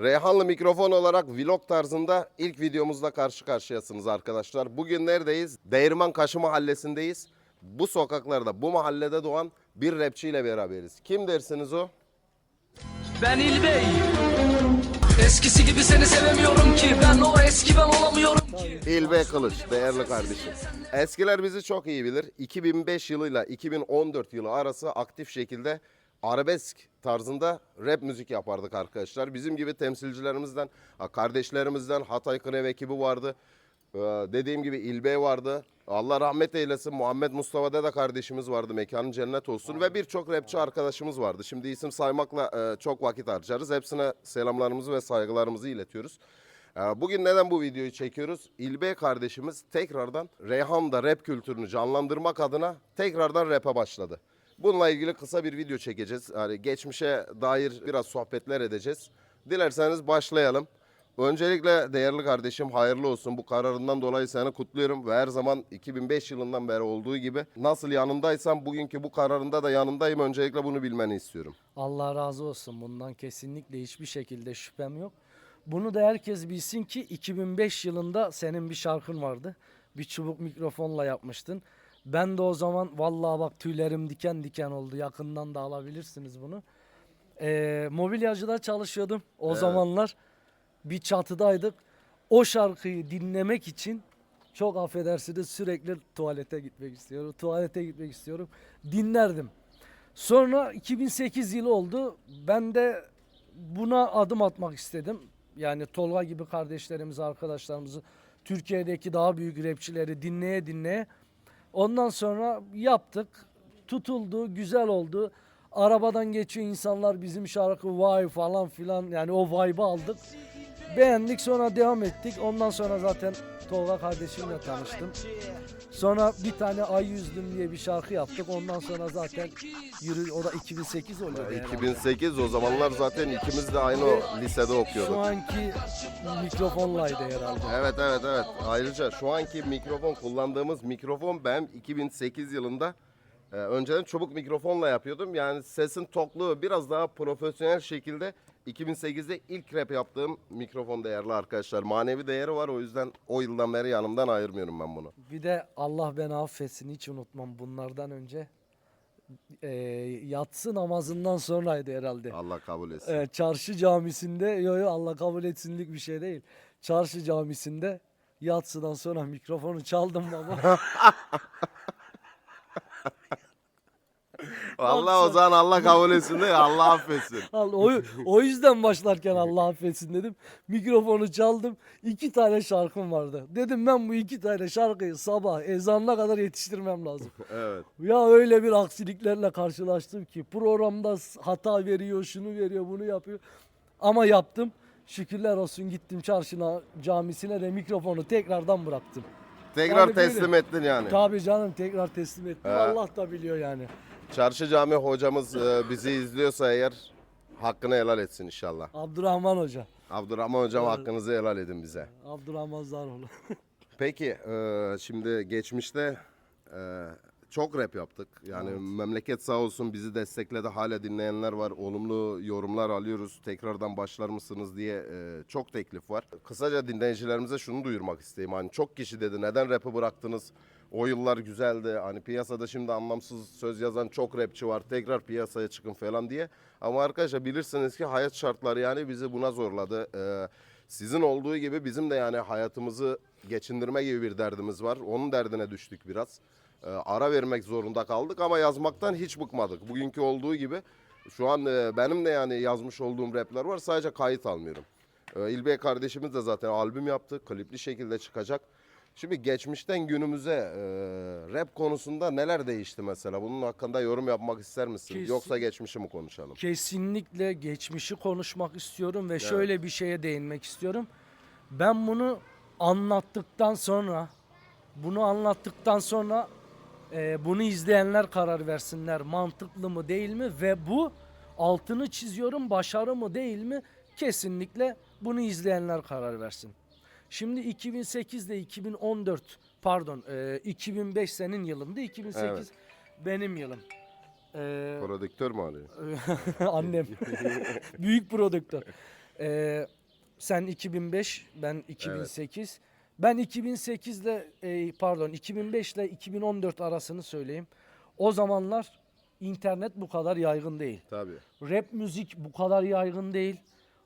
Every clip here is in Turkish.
Reyhanlı mikrofon olarak vlog tarzında ilk videomuzla karşı karşıyasınız arkadaşlar. Bugün neredeyiz? Değirmenkaşı mahallesindeyiz. Bu sokaklarda, bu mahallede doğan bir rapçi ile beraberiz. Kim dersiniz o? Ben İlbey Eskisi gibi seni sevemiyorum ki Ben o eski ben olamıyorum ki İlbe Kılıç, değerli kardeşim. Eskiler bizi çok iyi bilir. 2005 yılıyla 2014 yılı arası aktif şekilde arabesk tarzında rap müzik yapardık arkadaşlar. Bizim gibi temsilcilerimizden, kardeşlerimizden Hatay Kınev ekibi vardı. Ee, Dediğim gibi İlbey vardı. Allah rahmet eylesin. Muhammed Mustafa'da da kardeşimiz vardı. Mekanın cennet olsun. Ve birçok rapçi arkadaşımız vardı. Şimdi isim saymakla e, çok vakit harcarız. Hepsine selamlarımızı ve saygılarımızı iletiyoruz. Ee, Bugün neden bu videoyu çekiyoruz? İlbey kardeşimiz tekrardan Reyhan'da rap kültürünü canlandırmak adına tekrardan rap'e başladı. Bununla ilgili kısa bir video çekeceğiz. Yani geçmişe dair biraz sohbetler edeceğiz. Dilerseniz başlayalım. Öncelikle değerli kardeşim hayırlı olsun. Bu kararından dolayı seni kutluyorum ve her zaman 2005 yılından beri olduğu gibi nasıl yanındaysam bugünkü bu kararında da yanındayım. Öncelikle bunu bilmeni istiyorum. Allah razı olsun. Bundan kesinlikle hiçbir şekilde şüphem yok. Bunu da herkes bilsin ki 2005 yılında senin bir şarkın vardı. Bir çubuk mikrofonla yapmıştın. Ben de o zaman vallahi bak tüylerim diken diken oldu. Yakından da alabilirsiniz bunu. Ee, mobilyacıda çalışıyordum o zamanlar. Bir çatıdaydık. O şarkıyı dinlemek için çok affedersiniz sürekli tuvalete gitmek istiyorum. Tuvalete gitmek istiyorum. Dinlerdim. Sonra 2008 yılı oldu. Ben de buna adım atmak istedim. Yani Tolga gibi kardeşlerimizi, arkadaşlarımızı, Türkiye'deki daha büyük rapçileri dinleye dinleye. Ondan sonra yaptık. Tutuldu, güzel oldu. Arabadan geçiyor insanlar bizim şarkı vay falan filan yani o vibe'ı aldık. Beğendik sonra devam ettik. Ondan sonra zaten Tolga kardeşimle tanıştım. Sonra bir tane Ay Yüzdüm diye bir şarkı yaptık. Ondan sonra zaten yürü o da 2008 oluyor. herhalde. 2008 o zamanlar zaten ikimiz de aynı o lisede okuyorduk. Şu anki mikrofonlaydı herhalde. Evet evet evet. Ayrıca şu anki mikrofon kullandığımız mikrofon ben 2008 yılında e, önceden çubuk mikrofonla yapıyordum. Yani sesin tokluğu biraz daha profesyonel şekilde 2008'de ilk rap yaptığım mikrofon değerli arkadaşlar. Manevi değeri var o yüzden o yıldan beri yanımdan ayırmıyorum ben bunu. Bir de Allah beni affetsin hiç unutmam bunlardan önce. Ee, yatsı namazından sonraydı herhalde. Allah kabul etsin. Evet, çarşı camisinde, yo yo Allah kabul etsinlik bir şey değil. Çarşı camisinde yatsıdan sonra mikrofonu çaldım baba. Allah o zaman Allah kabul etsin de Allah affetsin. O, o yüzden başlarken Allah affetsin dedim. Mikrofonu çaldım. iki tane şarkım vardı. Dedim ben bu iki tane şarkıyı sabah ezanına kadar yetiştirmem lazım. Evet. Ya öyle bir aksiliklerle karşılaştım ki programda hata veriyor, şunu veriyor, bunu yapıyor. Ama yaptım. Şükürler olsun gittim çarşına, camisine de mikrofonu tekrardan bıraktım. Tekrar Yani böyle. teslim ettin yani. Tabii canım tekrar teslim ettim. He. Allah da biliyor yani. Çarşı cami hocamız e, bizi izliyorsa eğer hakkını helal etsin inşallah. Abdurrahman Hoca. Abdurrahman hocam hakkınızı helal edin bize. Abdurrahman Zaroğlu. Peki e, şimdi geçmişte e, çok rap yaptık. Yani memleket sağ olsun bizi destekledi. Hala dinleyenler var. Olumlu yorumlar alıyoruz. Tekrardan başlar mısınız diye e, çok teklif var. Kısaca dinleyicilerimize şunu duyurmak isteyeyim. Hani çok kişi dedi neden rap'i bıraktınız? O yıllar güzeldi. Hani piyasada şimdi anlamsız söz yazan çok rapçi var. Tekrar piyasaya çıkın falan diye. Ama arkadaşlar bilirsiniz ki hayat şartları yani bizi buna zorladı. Ee, sizin olduğu gibi bizim de yani hayatımızı geçindirme gibi bir derdimiz var. Onun derdine düştük biraz. Ee, ara vermek zorunda kaldık ama yazmaktan hiç bıkmadık. Bugünkü olduğu gibi şu an e, benim de yani yazmış olduğum rapler var. Sadece kayıt almıyorum. Ee, İlbey kardeşimiz de zaten albüm yaptı. Klipli şekilde çıkacak. Şimdi geçmişten günümüze e, rap konusunda neler değişti mesela? Bunun hakkında yorum yapmak ister misin? Kesin- Yoksa geçmişi mi konuşalım? Kesinlikle geçmişi konuşmak istiyorum ve şöyle bir şeye değinmek istiyorum. Ben bunu anlattıktan sonra bunu anlattıktan sonra e, bunu izleyenler karar versinler mantıklı mı değil mi ve bu altını çiziyorum başarı mı değil mi kesinlikle bunu izleyenler karar versin. Şimdi 2008 ile 2014 pardon e, 2005 senin yılındı 2008 Evet. benim yılım. E, Prodüktör mü arıyor? Annem. Büyük prodüktör. Ee, sen 2005, ben 2008. Ben 2008 ile e, pardon 2005 ile 2014 arasını söyleyeyim. O zamanlar internet bu kadar yaygın değil. Tabii. Rap müzik bu kadar yaygın değil.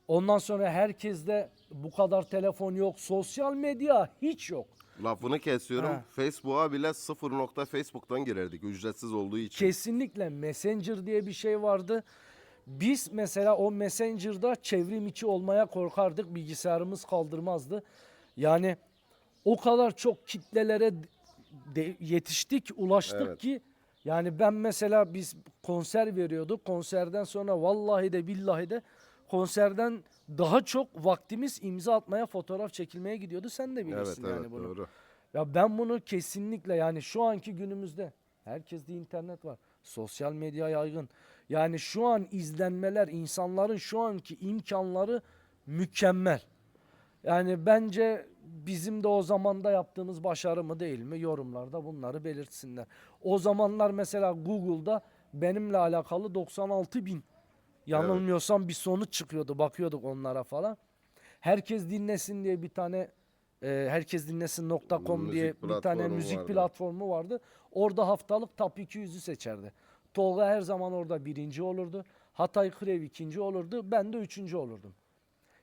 Ondan sonra herkeste bu kadar telefon yok. Sosyal medya hiç yok. Lafını kesiyorum. Ha. Facebook'a bile sıfır nokta Facebook'tan girerdik ücretsiz olduğu için. Kesinlikle Messenger diye bir şey vardı. Biz mesela o Messenger'da çevrim içi olmaya korkardık. Bilgisayarımız kaldırmazdı. Yani o kadar çok kitlelere de- yetiştik, ulaştık Evet. ki yani ben mesela biz konser veriyorduk. Konserden sonra vallahi de billahi de konserden daha çok vaktimiz imza atmaya, fotoğraf çekilmeye gidiyordu. Sen de Evet bilirsin evet yani bunu. doğru. Ya ben bunu kesinlikle yani şu anki günümüzde herkeste internet var. Sosyal medya yaygın. Yani şu an izlenmeler insanların şu anki imkanları mükemmel. Yani bence bizim de o zamanda yaptığımız başarı mı değil mi yorumlarda bunları belirtsinler. O zamanlar mesela Google'da benimle alakalı 96 bin yanılmıyorsam bir sonuç çıkıyordu bakıyorduk onlara falan. Herkes dinlesin diye bir tane e, herkes dinlesin.com Müzik diye bir tane platformu müzik vardı. platformu vardı. Orada haftalık top 200'ü seçerdi. Tolga her zaman orada birinci olurdu. Hatay Krev ikinci olurdu. Ben de üçüncü olurdum.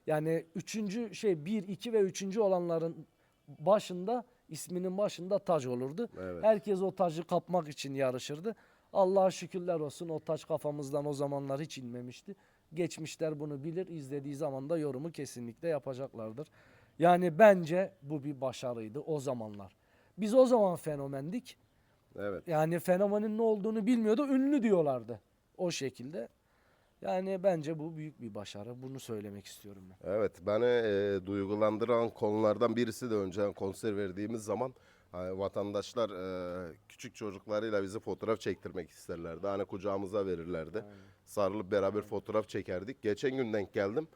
Yani üçüncü şey bir, iki ve üçüncü olanların başında isminin başında taç olurdu. Evet. Herkes o tacı kapmak için yarışırdı. Allah'a şükürler olsun o taç kafamızdan o zamanlar hiç inmemişti. Geçmişler bunu bilir. izlediği zaman da yorumu kesinlikle yapacaklardır. Yani bence bu bir başarıydı o zamanlar. Biz o zaman fenomendik. Evet. Yani fenomenin ne olduğunu bilmiyordu. Ünlü diyorlardı. O şekilde. Yani bence bu büyük bir başarı. Bunu söylemek istiyorum ben. Evet, beni e, duygulandıran konulardan birisi de önce konser verdiğimiz zaman vatandaşlar e, küçük çocuklarıyla bizi fotoğraf çektirmek isterlerdi. Hani kucağımıza verirlerdi. Sarılıp beraber fotoğraf çekerdik. Geçen gün denk geldim.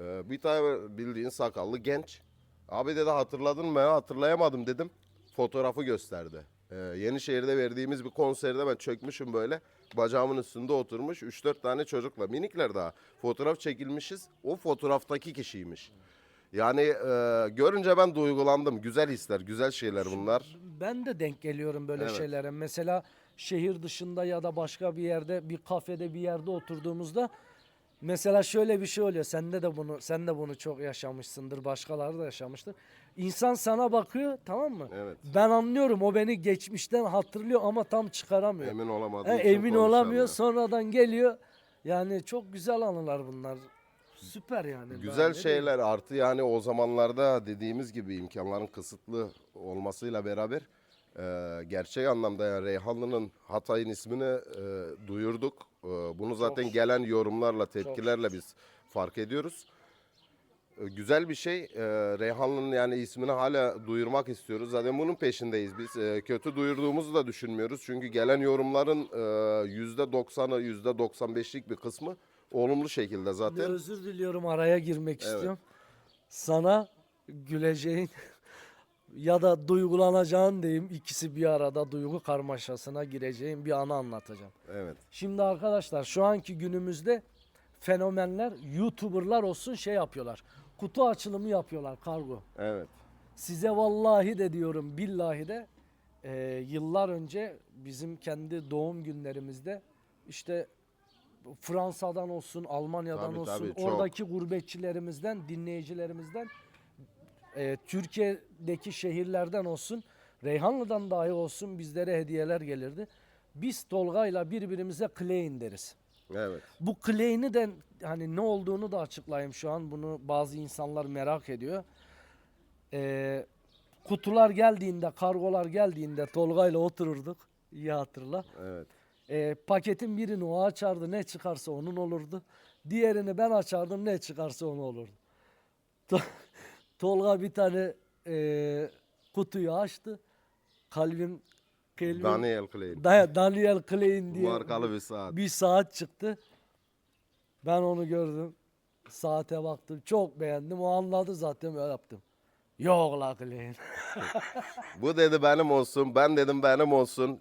E, bir tane bildiğin sakallı genç. Abi dedi hatırladın mı? Hatırlayamadım dedim. Fotoğrafı gösterdi. E, Yenişehir'de verdiğimiz bir konserde ben çökmüşüm böyle. Bacağımın üstünde oturmuş 3-4 tane çocukla minikler daha. Fotoğraf çekilmişiz. O fotoğraftaki kişiymiş. Yani e, görünce ben duygulandım. Güzel hisler, güzel şeyler bunlar. Ben de denk geliyorum böyle Evet. şeylere. Mesela şehir dışında ya da başka bir yerde bir kafede bir yerde oturduğumuzda mesela şöyle bir şey oluyor. Sende de bunu sen de bunu çok yaşamışsındır. Başkaları da yaşamıştır. İnsan sana bakıyor tamam mı? Evet. Ben anlıyorum o beni geçmişten hatırlıyor ama tam çıkaramıyor. Emin olamadım. He, emin olamıyor. Sonradan geliyor. Yani çok güzel anılar bunlar. Süper yani. Daha Güzel ne şeyler artı yani o zamanlarda dediğimiz gibi imkanların kısıtlı olmasıyla beraber e, gerçek anlamda yani Reyhanlı'nın Hatay'ın ismini e, duyurduk. E, bunu zaten gelen yorumlarla, tepkilerle biz fark ediyoruz. E, güzel bir şey. E, Reyhanlı'nın yani ismini hala duyurmak istiyoruz. Zaten bunun peşindeyiz biz. E, kötü duyurduğumuzu da düşünmüyoruz. Çünkü gelen yorumların e, %90'ı, %95'lik bir kısmı olumlu şekilde Bir zaten. özür diliyorum araya girmek Evet. istiyorum. Sana güleceğin ya da duygulanacağın diyeyim ikisi bir arada duygu karmaşasına gireceğin bir anı anlatacağım. Evet. Şimdi arkadaşlar şu anki günümüzde fenomenler, YouTuber'lar olsun şey yapıyorlar. Kutu açılımı yapıyorlar kargo. Evet. Size vallahi de diyorum billahi de e, yıllar önce bizim kendi doğum günlerimizde işte Fransa'dan olsun, Almanya'dan Tabii, olsun, tabii, çok. oradaki gurbetçilerimizden, dinleyicilerimizden, e, Türkiye'deki şehirlerden olsun, Reyhanlı'dan dahi olsun bizlere hediyeler gelirdi. Biz Tolga'yla birbirimize Klein deriz. Evet. Bu Klein'i de hani ne olduğunu da açıklayayım şu an. Bunu bazı insanlar merak ediyor. Ee, kutular geldiğinde, kargolar geldiğinde Tolga'yla otururduk. İyi hatırla. Evet. Ee, paketin birini o açardı ne çıkarsa onun olurdu. Diğerini ben açardım ne çıkarsa onu olurdu. To- Tolga bir tane e, kutuyu açtı. Kalbim, kalbim Daniel Klein. Da- Daniel Klein diye Markalı bir saat. bir saat çıktı. Ben onu gördüm. Saate baktım. Çok beğendim. O anladı zaten öyle yaptım. Yok la Klein. Bu dedi benim olsun. Ben dedim benim olsun.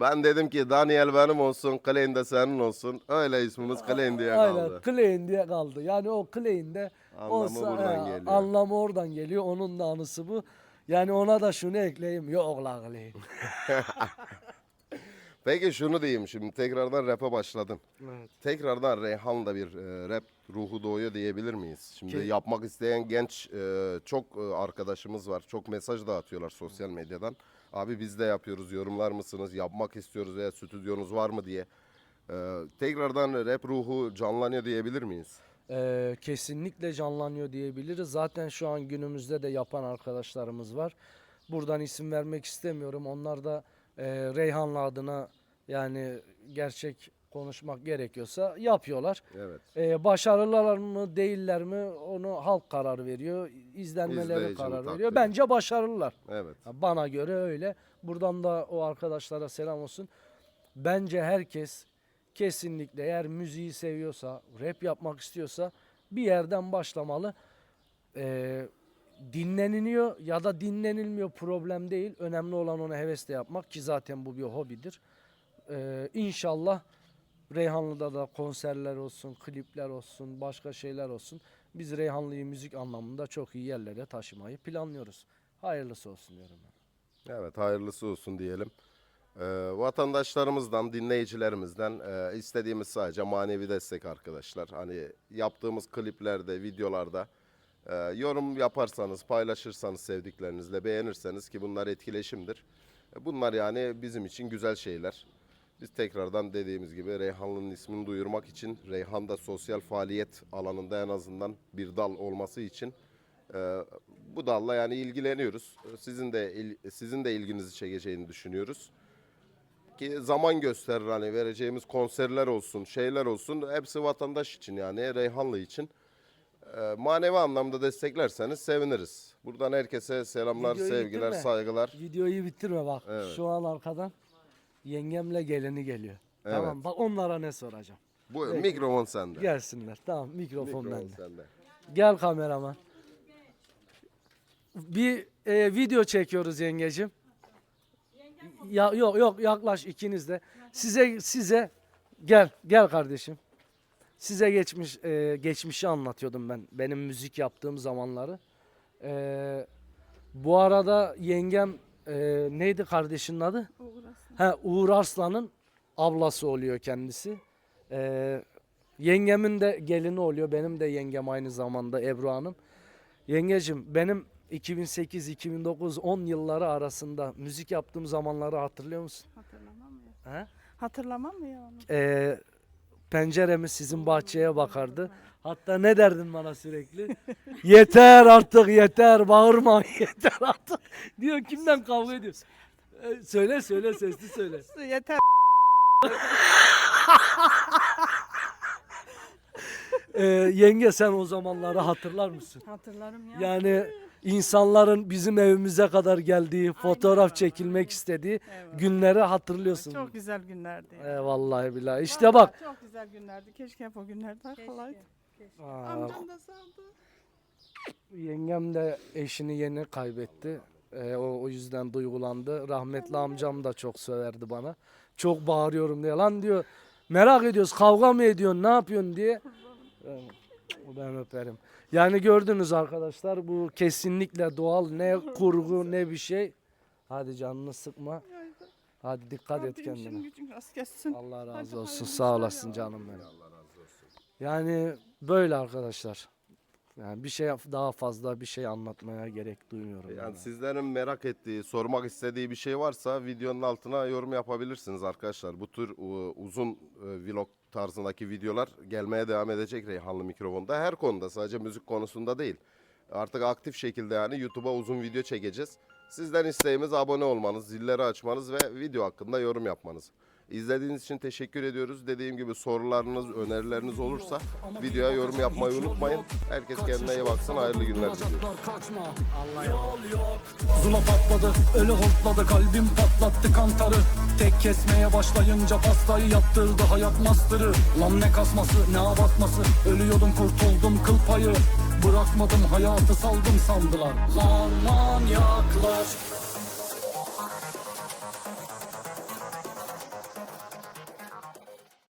Ben dedim ki Daniel benim olsun, Klein de senin olsun. Öyle ismimiz Klein diye Aynen kaldı. Klein diye kaldı. Yani o Klein de Anlamı olsa, buradan he, geliyor. Anlamı oradan geliyor. Onun da anısı bu. Yani ona da şunu ekleyeyim. Yok la Klein. Peki şunu diyeyim şimdi tekrardan rap'e başladın. Evet. Tekrardan Reyhan'la bir e, rap ruhu doğuyor diyebilir miyiz? Şimdi Ke- yapmak isteyen genç e, çok e, arkadaşımız var. Çok mesaj dağıtıyorlar sosyal medyadan. Abi biz de yapıyoruz yorumlar mısınız? Yapmak istiyoruz veya stüdyonuz var mı diye. E, tekrardan rap ruhu canlanıyor diyebilir miyiz? Ee, kesinlikle canlanıyor diyebiliriz. Zaten şu an günümüzde de yapan arkadaşlarımız var. Buradan isim vermek istemiyorum. Onlar da e, Reyhanlı adına yani gerçek konuşmak gerekiyorsa yapıyorlar. Evet. Ee, başarılılar mı değiller mi onu halk karar veriyor. İzlenmeleri İzleyicinin karar takdiri. veriyor. Bence başarılılar. Evet. Ya Bana göre öyle. Buradan da o arkadaşlara selam olsun. Bence herkes kesinlikle eğer müziği seviyorsa, rap yapmak istiyorsa bir yerden başlamalı. Ee, dinleniliyor ya da dinlenilmiyor problem değil. Önemli olan onu hevesle yapmak ki zaten bu bir hobidir. Ee, inşallah Reyhanlı'da da konserler olsun, klipler olsun, başka şeyler olsun. Biz Reyhanlı'yı müzik anlamında çok iyi yerlere taşımayı planlıyoruz. Hayırlısı olsun diyorum. ben. Evet hayırlısı olsun diyelim. Ee, vatandaşlarımızdan, dinleyicilerimizden e, istediğimiz sadece manevi destek arkadaşlar. Hani yaptığımız kliplerde, videolarda e, yorum yaparsanız, paylaşırsanız sevdiklerinizle, beğenirseniz ki bunlar etkileşimdir. E, bunlar yani bizim için güzel şeyler. Biz tekrardan dediğimiz gibi Reyhanlı'nın ismini duyurmak için Reyhan'da sosyal faaliyet alanında en azından bir dal olması için e, bu dalla yani ilgileniyoruz. Sizin de il- sizin de ilginizi çekeceğini düşünüyoruz. Ki zaman gösterir hani vereceğimiz konserler olsun, şeyler olsun hepsi vatandaş için yani Reyhanlı için. E, manevi anlamda desteklerseniz seviniriz. Buradan herkese selamlar, Videoyu sevgiler, bitirme. saygılar. Videoyu bitirme bak. Evet. Şu an arkadan yengemle gelini geliyor. Evet. Tamam bak onlara ne soracağım. Bu Peki. mikrofon sende. Gelsinler. Tamam mikrofon, Mikrofon bende. sende. Gel kameraman. Bir e, video çekiyoruz yengecim. Ya yok yok yaklaş ikiniz de. Size size gel gel kardeşim. Size geçmiş e, geçmişi anlatıyordum ben. Benim müzik yaptığım zamanları. E, bu arada yengem e, neydi kardeşinin adı? Ha Uğur Arslan'ın ablası oluyor kendisi. E, yengemin de gelini oluyor. Benim de yengem aynı zamanda Ebru Hanım. Yengecim benim 2008, 2009, 10 yılları arasında müzik yaptığım zamanları hatırlıyor musun? Hatırlamam ya. He? Hatırlamam mı ya onu? Ee, penceremiz sizin bahçeye bakardı. Hatta ne derdin bana sürekli? yeter artık yeter bağırma yeter artık. Diyor kimden kavga ediyorsun? Ee, söyle söyle sesli söyle. Yeter. Ee, yenge sen o zamanları hatırlar mısın? Hatırlarım ya. Yani insanların bizim evimize kadar geldiği, fotoğraf öyle, çekilmek istediği Evet. günleri hatırlıyorsun. Çok güzel günlerdi. ya. Ee, vallahi billahi. İşte bak. Vallahi Çok güzel günlerdi. Keşke hep o günler daha kolaydı. Aa, Amcam da sağdı. Yengem de eşini yeni kaybetti. Ee, o, o yüzden duygulandı. Rahmetli amcam da çok söverdi bana. Çok bağırıyorum diye. Lan diyor merak ediyoruz kavga mı ediyorsun ne yapıyorsun diye. Ben, ben öperim. Yani gördünüz arkadaşlar bu kesinlikle doğal ne kurgu ne bir şey. Hadi canını sıkma. Hadi dikkat et kendine. Allah razı Hadi olsun. Sağ olasın ya. canım benim. Yani böyle arkadaşlar. Yani bir şey daha fazla bir şey anlatmaya gerek duymuyorum. Yani yani. sizlerin merak ettiği, sormak istediği bir şey varsa videonun altına yorum yapabilirsiniz arkadaşlar. Bu tür uzun e, vlog tarzındaki videolar gelmeye devam edecek Reyhanlı mikrofonda. Her konuda sadece müzik konusunda değil. Artık aktif şekilde yani YouTube'a uzun video çekeceğiz. Sizden isteğimiz abone olmanız, zilleri açmanız ve video hakkında yorum yapmanız. İzlediğiniz için teşekkür ediyoruz. Dediğim gibi sorularınız, önerileriniz olursa videoya yorum yapmayı unutmayın. Herkes kendine iyi baksın. Hayırlı günler diliyorum. Zula patladı, ölü hortladı, kalbim patlattı kantarı. Tek kesmeye başlayınca pastayı yaptırdı hayat master'ı Lan ne kasması, ne abartması, ölüyordum kurtuldum kıl payı. Bırakmadım hayatı saldım sandılar. Lan lan yaklaş,